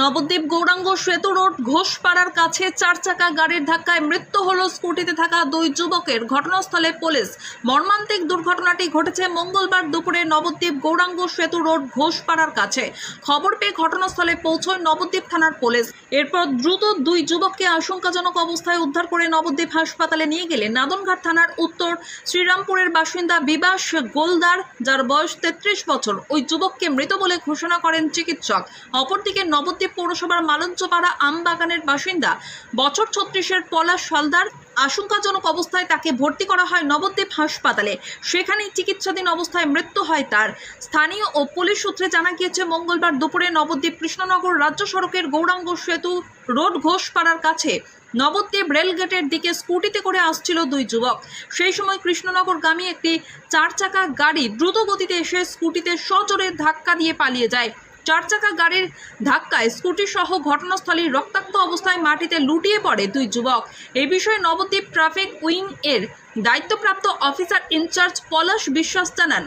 নবদ্বীপ গৌরাঙ্গ সেতু রোড ঘোষপাড়ার কাছে চার চাকা গাড়ির ধাক্কায় মৃত্যু হল স্কুটিতে থাকা দুই যুবকের। ঘটনাস্থলে পুলিশ। মর্মান্তিক দুর্ঘটনাটি ঘটেছে মঙ্গলবার দুপুরে নবদ্বীপ গৌরাঙ্গ সেতু রোড ঘোষপাড়ার কাছে। খবর পেয়ে ঘটনাস্থলে পৌঁছয় নবদ্বীপ থানার পুলিশ। এরপর দ্রুত দুই যুবককে আশঙ্কাজনক অবস্থায় উদ্ধার করে নবদ্বীপ হাসপাতালে নিয়ে গেলে নাদনঘাট থানার উত্তর শ্রীরামপুরের বাসিন্দা বিবাস গোলদার, যার বয়স তেত্রিশ বছর। ওই যুবককে মৃত বলে ঘোষণা করেন চিকিৎসক। অপরদিকে নবদ্বীপ পৌরসভার মালঞ্চপাড়া আমবাগানের বাসিন্দা বছর ছত্রিশের পলাশ সালদার আশঙ্কাজনক অবস্থায় তাকে ভর্তি করা হয় নবদ্বীপ হাসপাতালে। সেখানেই চিকিৎসাধীন অবস্থায় মৃত্যু হয় তার। স্থানীয় ও পুলিশ সূত্রে জানা গিয়েছে, মঙ্গলবার দুপুরে নবদ্বীপ কৃষ্ণনগর রাজ্য সড়কের গৌরাঙ্গ সেতু রোড ঘোষপাড়ার কাছে নবদ্বীপ রেলগেটের দিকে স্কুটিতে করে আসছিল দুই যুবক। সেই সময় কৃষ্ণনগরগামী একটি চার চাকা গাড়ি দ্রুত গতিতে এসে স্কুটিতে সজোরে ধাক্কা দিয়ে পালিয়ে যায়। চার চাকা গাড়ির ধাক্কায় স্কুটি সহ ঘটনাস্থলে রক্তাক্ত অবস্থায় মাটিতে লুটিয়ে পড়ে দুই যুবক। এই বিষয়ে নবদ্বীপ ট্রাফিক উইং এর দায়িত্বপ্রাপ্ত অফিসার ইনচার্জ পলাশ বিশ্বাস জানান,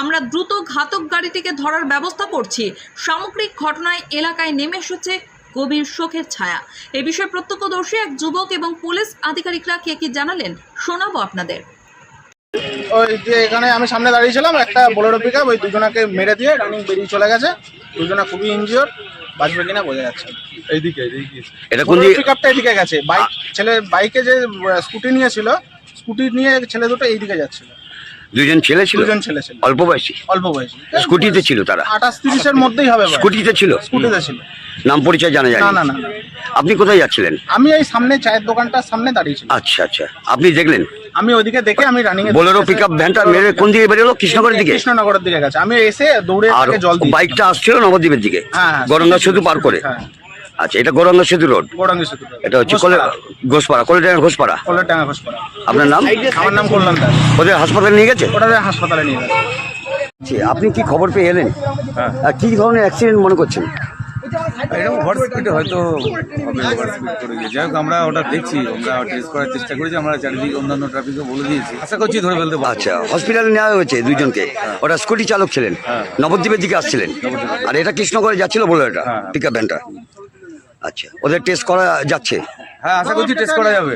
আমরা দ্রুত ঘাতক গাড়িটিকে ধরার ব্যবস্থা করছি। সামগ্রিক ঘটনায় এলাকায় নেমে এসেছে গভীর শোকের ছায়া। এ বিষয়ে প্রত্যক্ষদর্শী এক যুবক এবং পুলিশ আধিকারিকরা কে কি জানালেন শোনাবো আপনাদের। ওই যে এখানে আমি সামনে দাঁড়িয়েছিলাম একটা বোলেরো পিক আপ ওই দুজনাকে মেরে দিয়ে রানিং বেরিয়ে চলে গেছে। দুজনা খুবই ইনজিওর বাঁচবে কিনা বোঝা যাচ্ছে না। এইদিকে এইদিকে। এটা কোন বোলেরো দিকে পিক আপটা এদিকে গেছে। বাইক ছেলে বাইকে যে স্কুটি নিয়েছিল স্কুটি নিয়ে ছেলে দুটো এইদিকে যাচ্ছিল। দুজন ছেলে ছিল? দুজন ছেলে ছিল। অল্প বয়সী? অল্প বয়সী। স্কুটিতে ছিল তারা? আঠাশ তিরিশের মধ্যেই হবে বয়স। স্কুটিতে ছিল? স্কুটিতে ছিল। নাম পরিচয় জানা যায় না না না। আপনি কোথায় যাচ্ছিলেন? আমি এই সামনে চায়ের দোকানটার সামনে দাঁড়িয়েছিলাম। আচ্ছা আচ্ছা। আপনি দেখলেন? আমি ওইদিকে দেখে আমি রানিং বোলেরো পিক আপ ভ্যানটা মেরে কোন দিকে বেরোলো কৃষ্ণনগরের দিকে? কৃষ্ণনগরের দিকে গেছে। আমি এসে দৌড়ে আর জল দিই বাইকটা আসছিল নবদ্বীপের দিকে। হ্যাঁ, হ্যাঁ। গরঙ্গা সেতু পার করে। হ্যাঁ। আচ্ছা এটা গরঙ্গা সেতু রোড গৌরাঙ্গী সেতু এটা হচ্ছে কলে ঘোষপাড়া। কলেটাঙ্গা ঘোষপাড়া? কলের ডাঙ্গা ঘোষপাড়া। আপনার নাম? আমার নাম কল্যাণ দাস। ওদের হাসপাতালে নিয়ে গেছে? ওটা হাসপাতালে নিয়ে গেছে। আপনি কি খবর পেয়ে এলেন? আর কি ধরনের অ্যাক্সিডেন্ট মনে করছেন? এরকম ওভার স্পিডে হয়তো হবে ওভার স্পিড করে গিয়ে। যাই হোক আমরা ওটা দেখছি আমরা টেস্ট করার চেষ্টা করেছি আমরা চারিদিকে অন্যান্য ট্রাফিকও বলে দিয়েছি। আশা করছি ধরে ফেলতে আচ্ছা হসপিটালে নেওয়া হয়েছে দুইজনকে। ওটা স্কুটি চালক ছিলেন হ্যাঁ। নবদ্বীপের দিকে আসছিলেন। আর এটা কৃষ্ণগড়ে যাচ্ছিল বলে এটা পিক আপ ভ্যানটা আচ্ছা ওদের টেস্ট করা যাচ্ছে। হ্যাঁ আশা করছি টেস্ট করা যাবে।